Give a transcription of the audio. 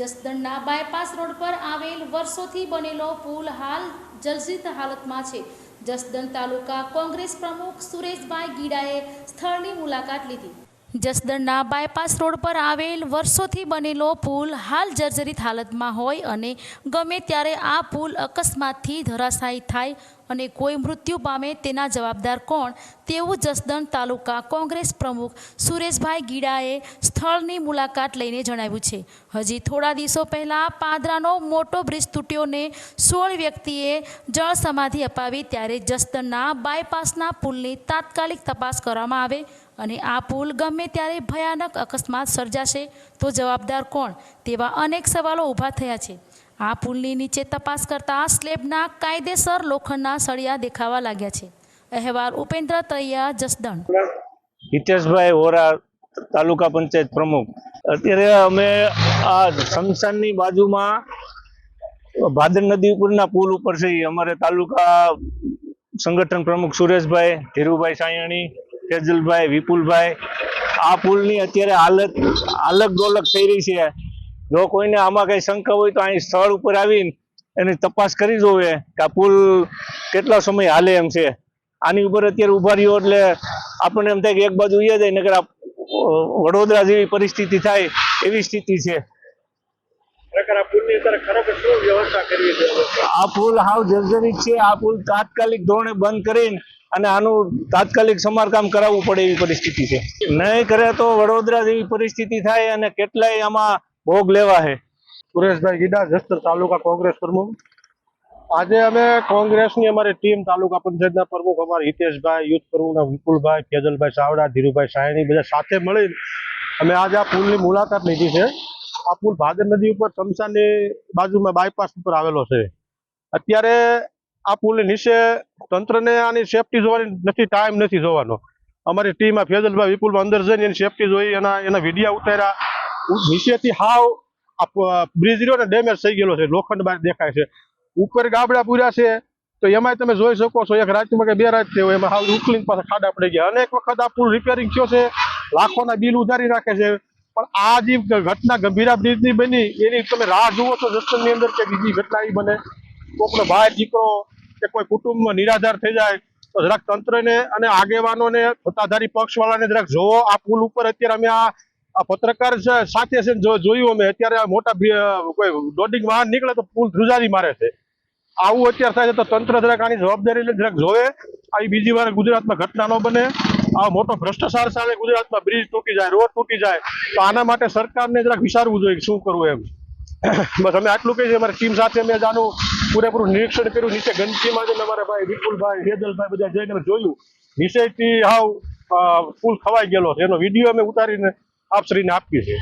જસદણના bypass road પર આવેલ વર્ષોથી બનેલો પુલ હાલ જર્જરિત હાલતમાં છે. જસદણ તાલુકા કોંગ્રેસ પ્રમુખ સુરેશભાઈ ગીડાએ સ્થળની મુલાકાત લીધી. જસદણના બાયપાસ રોડ પર આવેલ વર્ષોથી બનેલો પુલ હાલ જર્જરિત હાલતમાં હોય અને ગમે ત્યારે આ પુલ અકસ્માતથી ધરાશાયી થાય અને કોઈ મૃત્યુ પામે તેના જવાબદાર કોણ? તેવું જસદણ તાલુકા કોંગ્રેસ પ્રમુખ સુરેશભાઈ ગીડાએ સ્થળની મુલાકાત લઈને જણાવ્યું છે. હજી થોડા દિવસો પહેલાં પાદરાનો મોટો બ્રિજ તૂટ્યો ને સોળ વ્યક્તિએ જળ સમાધિ અપાવી ત્યારે જસદણના બાયપાસના પુલની તાત્કાલિક તપાસ કરવામાં આવે અને આ પુલ ગમે ત્યારે ભયાનક અકસ્માત સર્જાશે તો જવાબદાર કોણ? તેવા અનેક સવાલો ઊભા થયા છે. આ પુલની નીચે તપાસ કરતા સ્લેબના કાયદેસર લોખંડના સળિયા દેખાવા લાગ્યા છે. અહેવાલ ઉપેન્દ્ર તૈયા, જસદણ. હિતેશભાઈ હોરા તાલુકા પંચાયત પ્રમુખ. અત્યારે અમે આ શમશાનની બાજુમાં ભાદર નદી ઉપરના પુલ ઉપર છે. અમારે તાલુકા સંગઠન પ્રમુખ સુરેશભાઈ, ધીરુભાઈ સાયણી ફેજલભાઈ વિપુલભાઈ. આ પુલની અત્યારે હાલત અલગ ડોલક થઈ રહી છે. જો કોઈને આમાં કઈ શંકા હોય તો અહીં સ્થળ ઉપર આવીને એની તપાસ કરી જોવે કે આ પુલ કેટલા સમય હાલે એમ છે. આની ઉપર અત્યારે ઊભા રહ્યો એટલે આપણને એમ થાય કે એક બાજુ ઉયા જાય નગર વડોદરા જેવી પરિસ્થિતિ થાય એવી સ્થિતિ છે. આ પુલ હાવ જર્જરિત છે. આ પુલ તાત્કાલિક ધોરણે બંધ કરીને અને આનું તાત્કાલિક સમારકામ કરાવવું પડે એવી પરિસ્થિતિ છે. નહીં કરે તો વડોદરા જેવી પરિસ્થિતિ થાય અને કેટલાય આમાં ભોગ લેવા છે સુરેશભાઈ ગીડા, જસ્તર તાલુકા કોંગ્રેસ પ્રમુખ. આજે અમે કોંગ્રેસની અમારી ટીમ તાલુકા પંચાયતના પ્રમુખ અમારા હિતેશભાઈ, યુથ પ્રમુખના વિપુલભાઈ ફેજલભાઈ સાવડા, ધીરુભાઈ સાયણી બધા સાથે મળી અમે આજે આ પુલની મુલાકાત લીધી છે. આ પુલ ભાદર નદી ઉપર શમશાનની બાજુમાં બાયપાસ ઉપર આવેલો છે. અત્યારે આ પુલ નીચે તંત્રને આની સેફટી જોવાની નથી ટાઈમ નથી જોવાનો. અમારી ટીમ આ ફેજલભાઈ વિપુલભાઈ અંદર જઈને એની સેફટી જોઈ એના એના વિડીયા ઉતાર્યા. નીચેથી હાવ બ્રિજ રહ્યો ને ડેમેજ થઈ ગયેલો છે, લોખંડ બહાર દેખાય છે. ઉપર ગાબડા પૂર્યા છે, તો એમાંય તમે જોઈ શકો છો, એક રાતમાં કે બે રાત થયો, એમાં હાવ ઉકલીને પાસે ખાડા પડી ગયા. અનેક વખત આ પુલ રિપેરિંગ થયો છે, લાખોના બિલ ઉધારી રાખે છે, પણ આ જે ઘટના ગંભીરા બ્રિજની બની, એની તમે રાહ જુઓ છો દર્શનની અંદર કે બીજી ઘટના એ બને. કોકનો ભાઈ, દીકરો, કે કોઈ કુટુંબમાં નિરાધાર થઈ જાય, તો જરાક તંત્રને અને આગેવાનોને સત્તાધારી પક્ષવાળાને જરાક જોવો, આ પુલ ઉપર અત્યારે અમે આ આ પત્રકાર સાથે છે જો જોયું અમે, અત્યારે આ મોટા કોઈ લોડિંગ વાહન નીકળે તો પુલ ધ્રુજારી મારે છે. આવું અત્યારે થાય છે તો તંત્ર જરાક આની જવાબદારી લઈને જરાક જોવે. આવી બીજી વાર ગુજરાતમાં ઘટના ન બને. આ મોટો ભ્રષ્ટાચાર સામે ગુજરાતમાં બ્રિજ તૂટી જાય, રોડ તૂટી જાય. તો આના માટે સરકારને જરાક વિચારવું જોઈએ શું કરવું એમ. બસ અમે આટલું કહીએ અમારી ટીમ સાથે અમે આનું પૂરેપૂરું નિરીક્ષણ કર્યું. નીચે ગંદકીમાં જઈને અમારા ભાઈ વિપુલભાઈ, હેદલભાઈ બધા જઈને જોયું. નીચેથી હાવ પુલ ખવાઈ ગયેલો એનો વીડિયો અમે ઉતારીને આપશ્રીને આપ્યું છીએ.